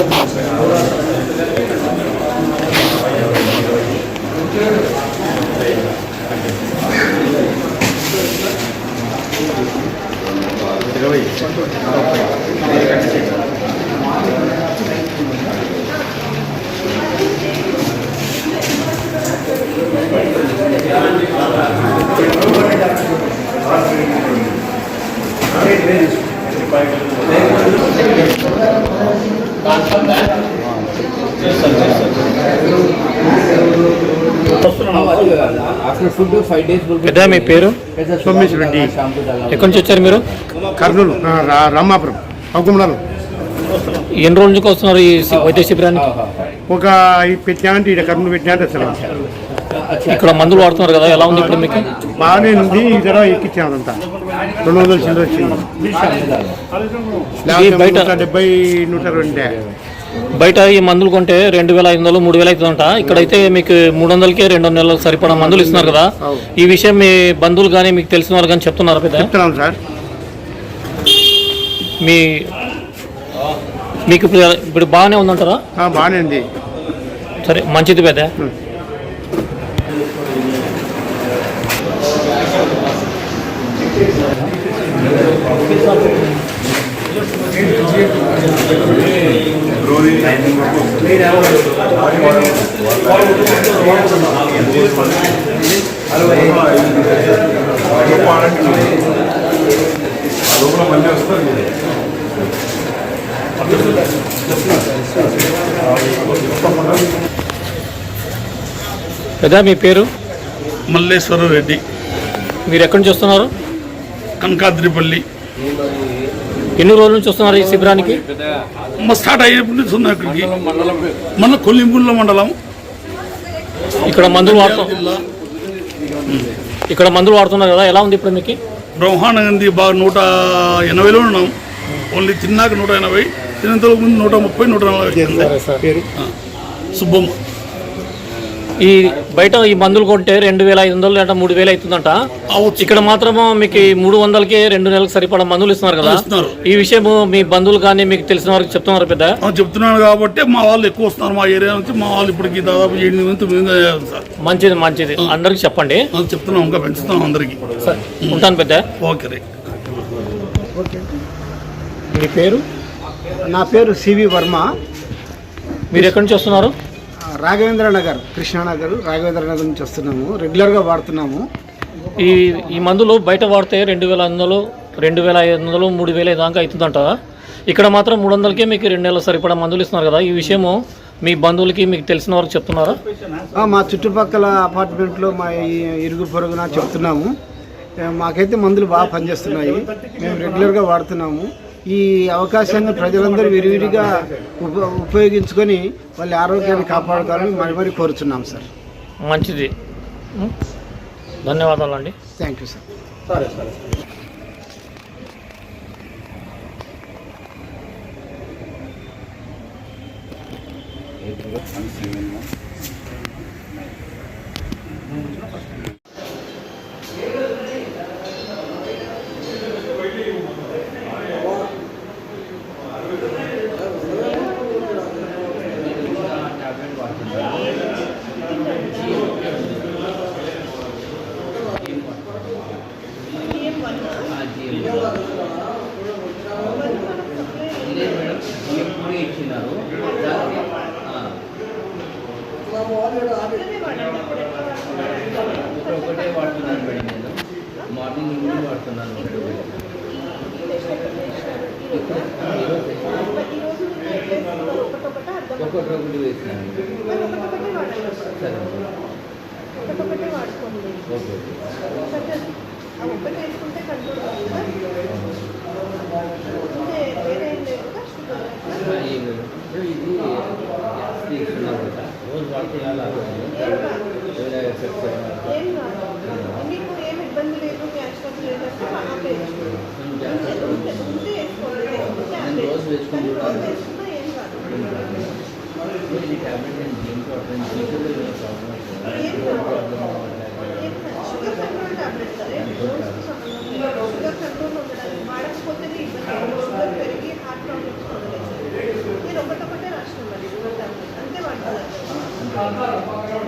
Gracias. మీ పేరు? సోమేశ్ రెడ్డి. ఎక్కడి నుంచి వచ్చారు మీరు? కర్నూలు రామాపురం పగుమలలో ఎన్ని రోజుల నుంచి వస్తున్నారు ఈ వైద్య శిబిరానికి? ఒక ఈ పెట్టినాంటే ఇక్కడ కర్నూలు పెట్టినాంటే అసలు. ఇక్కడ మందులు వాడుతున్నారు కదా ఎలా ఉంది ఇప్పుడు మీకు? బాగానే ఉంది ఇక్కడ ఎక్కించాను అంతా రెండు వందల చిల్లర వచ్చింది. బయట- డెబ్బై నూట రెండే. బయట ఈ మందులు కొంటే రెండు వేల ఐదు వందలు మూడు వేలు అవుతుందంట ఇక్కడైతే మీకు మూడు వందలకే రెండు నెలలకు సరిపడా మందులు ఇస్తున్నారు కదా. ఈ విషయం మీ బంధువులు కానీ మీకు తెలిసిన వాళ్ళు కానీ చెప్తున్నారు పెద్ద? చెప్తున్నాం సార్. మీ మీకు ఇప్పుడు ఇప్పుడు బాగానే ఉందంటారా? బాగానే ఉంది. సరే మంచిది పెద్ద. లోపల మళ్ళీ వస్తారు మీరు పెద్ద మీ పేరు? మల్లేశ్వర రెడ్డి మీరు ఎక్కడి నుంచి వస్తున్నారు? కనకాద్రిపల్లి. ఎన్ని రోజుల నుంచి వస్తున్నారు ఈ శిబిరానికి? మా స్టార్ట్ అయ్యేప్పటి నుంచి ఉన్నాం ఇక్కడికి. మన కొల్లింపుల్ల మండలం. ఇక్కడ మందులు వాడుతు ఇక్కడ మందులు వాడుతున్నారు కదా ఎలా ఉంది ఇప్పుడు మీకు? బ్రహ్మాండంగా బాగా నూట ఎనభైలో ఉన్నాం. ఓన్లీ తిన్నాక నూట ఎనభై తినంతకు ముందు నూట ముప్పై నూట నలభై. సుబ్బమ్మ. ఈ బయట ఈ మందులు కొంటే రెండు వేల ఐదు వందలు లేదా మూడు వేలు అవుతుందంట. ఇక్కడ మాత్రం మీకు ఈ మూడు వందలకి రెండు నెలలకు సరిపడా మందులు ఇస్తున్నారు కదా. ఈ విషయం మీ బంధువులు కానీ మీకు తెలిసిన వారికి చెప్తున్నారు పెద్ద. చెప్తున్నాను కాబట్టి మా వాళ్ళు ఎక్కువ వస్తున్నారు మా ఏరియా నుంచి. మా వాళ్ళు ఇప్పటికి దాదాపు ఎనిమిది మంచిది మంచిది. అందరికి చెప్పండి. చెప్తున్నాం ఇంకా పెంచుతున్నాం అందరికి. సరే ఉంటాను పెద్ద. Okay right. మీ పేరు? నా పేరు సివి వర్మ. మీరు ఎక్కడి నుంచి వస్తున్నారు? రాఘవేంద్ర నగర్ కృష్ణానగర్ రాఘవేంద్ర నగర్ నుంచి వస్తున్నాము. రెగ్యులర్గా వాడుతున్నాము. ఈ ఈ మందులు బయట వాడితే రెండు వేల ఐదు వందలు రెండు వేల ఐదు వందలు మూడు వేల దాకా అవుతుందంట. ఇక్కడ మాత్రం మూడు వందలకే మీకు రెండు నెలలు సరిపడా మందులు ఇస్తున్నారు కదా. ఈ విషయము మీ బంధువులకి మీకు తెలిసిన వారికి చెప్తున్నారా? మా చుట్టుపక్కల అపార్ట్మెంట్లో మా ఈ ఇరుగు పొరుగున చెప్తున్నాము. మాకైతే మందులు బాగా పనిచేస్తున్నాయి. మేము రెగ్యులర్గా వాడుతున్నాము. ఈ అవకాశాన్ని ప్రజలందరూ విరివిరిగా ఉప ఉపయోగించుకొని వాళ్ళ ఆరోగ్యాన్ని కాపాడుకోవాలని మరి మరి కోరుచున్నాం సార్. మంచిది. ఉం? ధన్యవాదాలండి. థ్యాంక్ యూ సార్ సరే సరే. ఒకటే వాడుతున్నాను మేడం నేను మార్నింగ్ ఈవినింగ్ వాడుతున్నాను. ఒకటి ఒకటి వేసినాను సరే ఒకటి ఇది రోజు వాడితే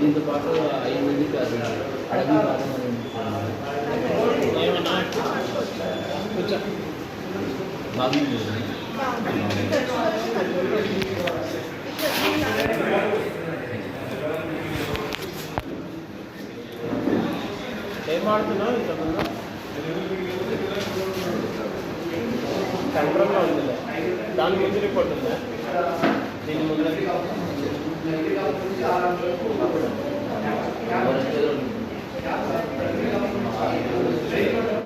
దీంతో పాటు ఐదు మంది కాదు అడవి ఏమాడుతున్నావు ఇంతకుముందు కంట్రోల్లో ఉందిలే దాని ముందు రిపోర్ట్ ఉందా దీని ముందు